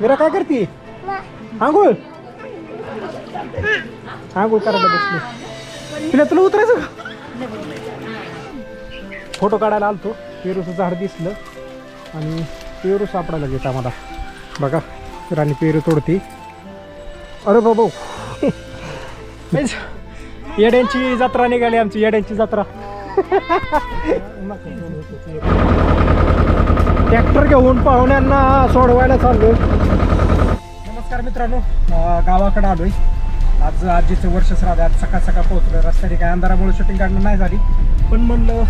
मीरा काय करते? आंघोळ? आंघोळ करायला बसली. तिला तुला उतरायचं का? फोटो काढायला आलतो. पेरूचं झाड दिसलं. आणि पेरू सापडायला घेत आम्हाला. बघा राणी पेरू तोडती. अरे बाबा. येड्यांची जत्रा निघाली आमची येड्यांची जत्रा. ट्रॅक्टर घेऊन पाहुण्यांना सोडवायला चाललो नमस्कार मित्रांनो अं, गावाकडे आलोय. आज आजीचं वर्ष श्राद्ध आहे. आज सकाळ सकाळ पोहोचलं रस्त्याने काय अंधारामुळे शूटिंग काढणं नाही झाली. पण म्हणलं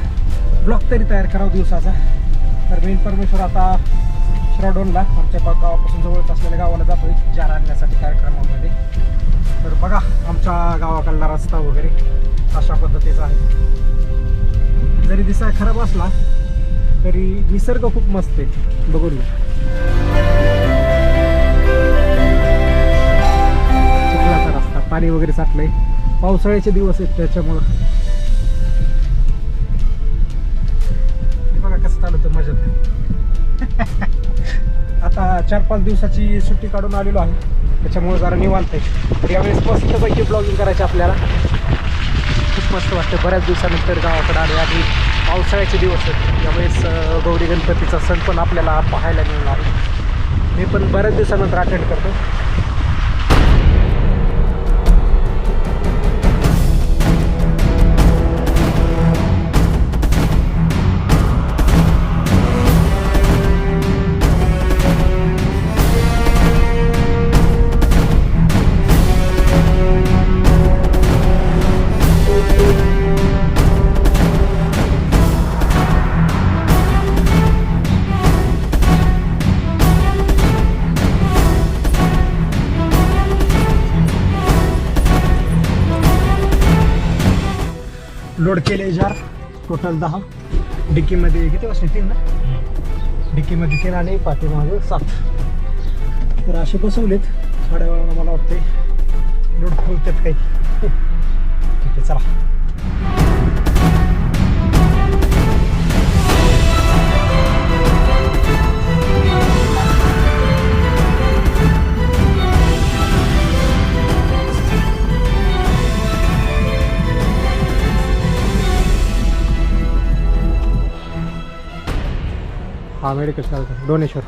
ब्लॉग तरी तयार करावा दिवसाचा. तर मी परमेश्वर आता शिराडोनला आमच्या गावापासून जवळच असलेल्या गावाला जातोय. जार आणण्यासाठी कार्यक्रमामध्ये. तर बघा आमच्या गावाकडला रस्ता वगैरे अशा पद्धतीचा आहे. जरी दिसाय खराब असला तरी निसर्ग खूप मस्त आहे. बघून चिखलाचा रस्ता. पाणी वगैरे साठलंय. पावसाळ्याचे दिवस आहेत त्याच्यामुळं. बघा कसं चालतं मजेत. आता चार पाच दिवसाची सुट्टी काढून आलेलो आहे. त्याच्यामुळे जरा निवांत आहे. तर यावेळेस मस्तपैकी ब्लॉगिंग करायचे आपल्याला. खूप मस्त वाटतं. बऱ्याच दिवसानंतर गावाकडे आले आणि पावसाळ्याचे दिवस आहेत. यावेळेस गौरी गणपतीचा सण पण आपल्याला पाहायला मिळणार मी पण बऱ्याच दिवसानंतर अटेंड करतो. लोड केले जार टोटल दहा. डिक्कीमध्ये किती वाजता तीन ना? डिक्कीमध्ये तीन आणि पाठीमागे सात. तर असे बसवलेत. थोड्या वेळानं मला वाटते लोड खोलतात काही. ठीक आहे चला. हां मेडिकल स्टोर डोनेश्वर.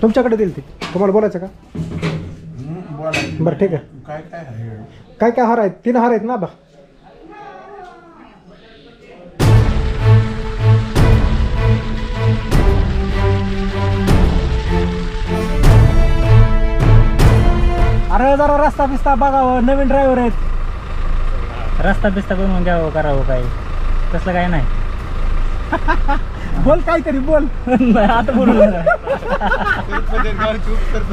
तुमच्याकडे देईल ती तुम्हाला बोलायचं का? बरं ठीक आहे. काय काय आहे काय काय हार आहेत? तीन हार आहेत ना बा. अरे जरा रस्ता बिस्ता बघावं हो. नवीन ड्रायव्हर आहेत. रस्ता बिस्ता बनवून घ्यावं हो, करावं हो काही. तसलं काय नाही. बोल काहीतरी बोल. आता बोलू नका.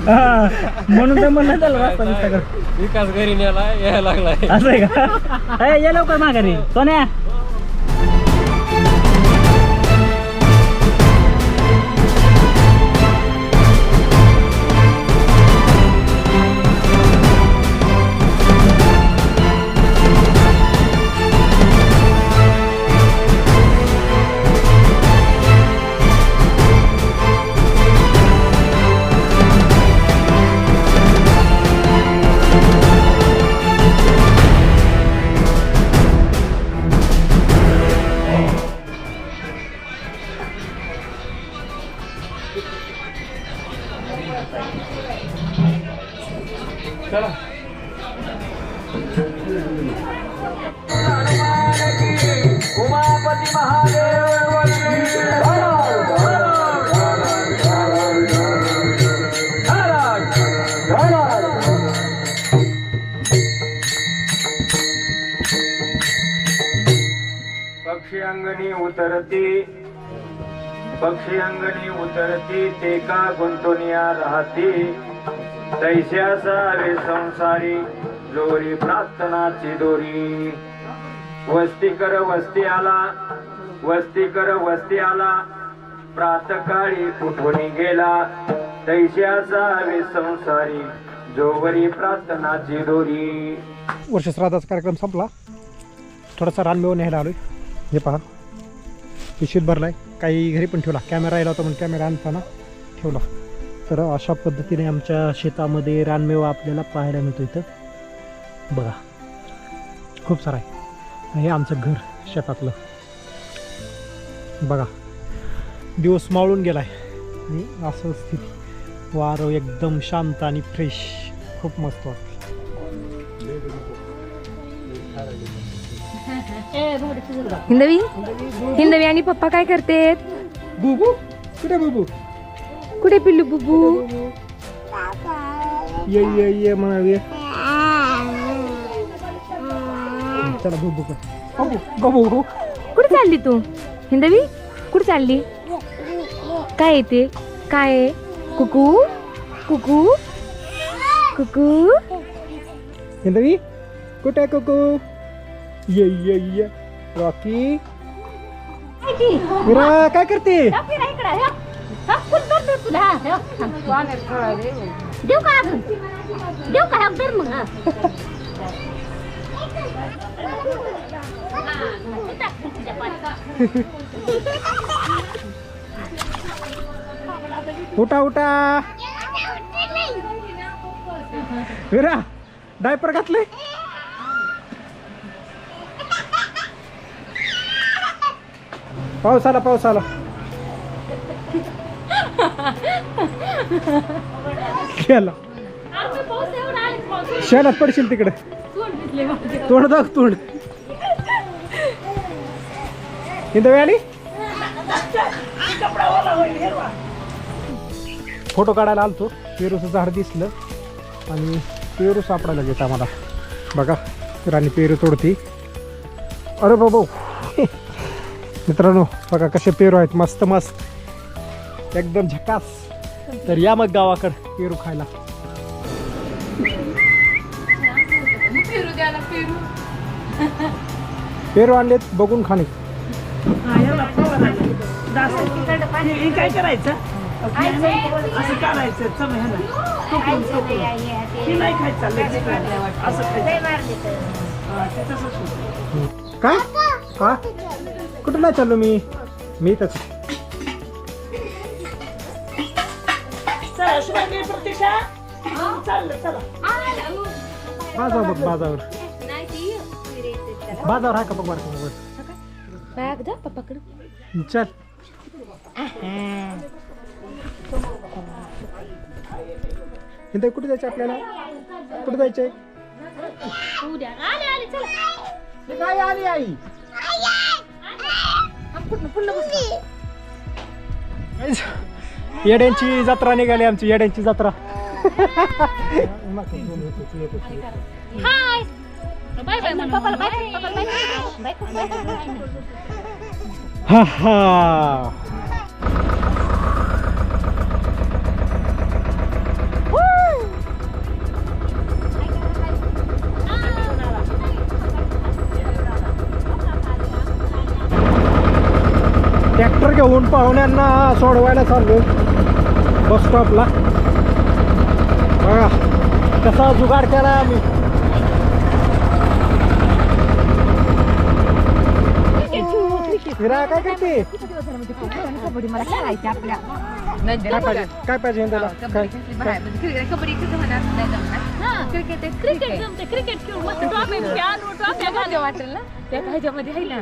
हा, म्हणून तर म्हणलं रस्ता कर विकास घरी नेला यायला लागलाय. असं आहे का? ए, ये लवकर माघारी. सोन्या. पक्षी अंगणी उतरती पक्षी अंगणी उतरती ते का गुंतुनिया राहती? तैस्या संसारी लोरी प्रार्थनाची दोरी. वस्ती कर वस्ती आला वस्ती कर वस्ती आला प्रातकाळी उठून गेला. तैस्या संसारी जोवरी प्रार्थनाची दोरी. वर्षश्राद्धाचा कार्यक्रम संपला. थोडासा रानमेव न्यायला आलोय. हे पहा. पिशीत भरलाय. काही घरी पण ठेवला. कॅमेरा आला होता म्हणून कॅमेरा आणताना ठेवला. तर अशा पद्धतीने आमच्या शेतामध्ये रानमेवा आपल्याला पाहायला मिळतो इथं. बघा. खूप सारा आहे. हे आमचं घर शेतातलं. बघा. दिवस मावळून गेलाय. आणि असं स्थिती. वारं एकदम शांत आणि फ्रेश खूप मस्त वाटतं. हिंदवी? हिंदवी आणि पप्पा काय करतेत? बुबू? कुठे बुबू? कुठे पिल्लू बुबू? ये ये ये चला बुबू कुठे चालली तू? हिंदवी? कुठे चालली? काय येते काय आहे? कुकू? कुकू? कुकू? हिंदवी? कुठे कुकू? ये ये ये रॉकी मीरा काय करते देऊ का अजून देऊ का तर मग हा. उठा उठा मीरा डायपर घातले पाऊस आला पाऊस आला गेला शेणात पडशील तिकडे. तोंड दाख तोंड. हिंदवी आली फोटो काढायला आलतो. पेरूचं झाड दिसलं. आणि पेरू सापडायला घेत आम्हाला. बघा राणी पेरू तोडती. अरे बाबा. मित्रांनो बघा कसे पेरू आहेत. मस्त मस्त. एकदम झकास. तर या मग गावाकडं पेरू खायला. पेरू आणलेत बघून खाणे काय? करायचं असं. काय? का कुठं नाही चाललो मी? मी तच प्रतीक्षा. चाललं चला. बाजावर बघ बाजावर बाजावर आहे का बघ बरं का बघ. बॅग द्या पप्पाकडे. चल. कुठे जायचं आपल्याला? कुठे जायचंय? उद्या. आले आले चला. काय आली आई? येड्यांची जत्रा निघाली आमची येड्यांची जत्रा. हाय. बाय पाहुण्यांना सोडवायला चाललो बस स्टॉपला बघा कसा जुगाड केला आम्ही. हिरा काय करते? कबड्डी. मला खेळायची आपल्या काय? पाहिजे काय पाहिजे हिंदाला काय कबड्डी कसं होणार क्रिकेट क्रिकेट क्रिकेट खेळून मस्त वाटेल ना त्या ह्याच्यामध्ये आहे ना.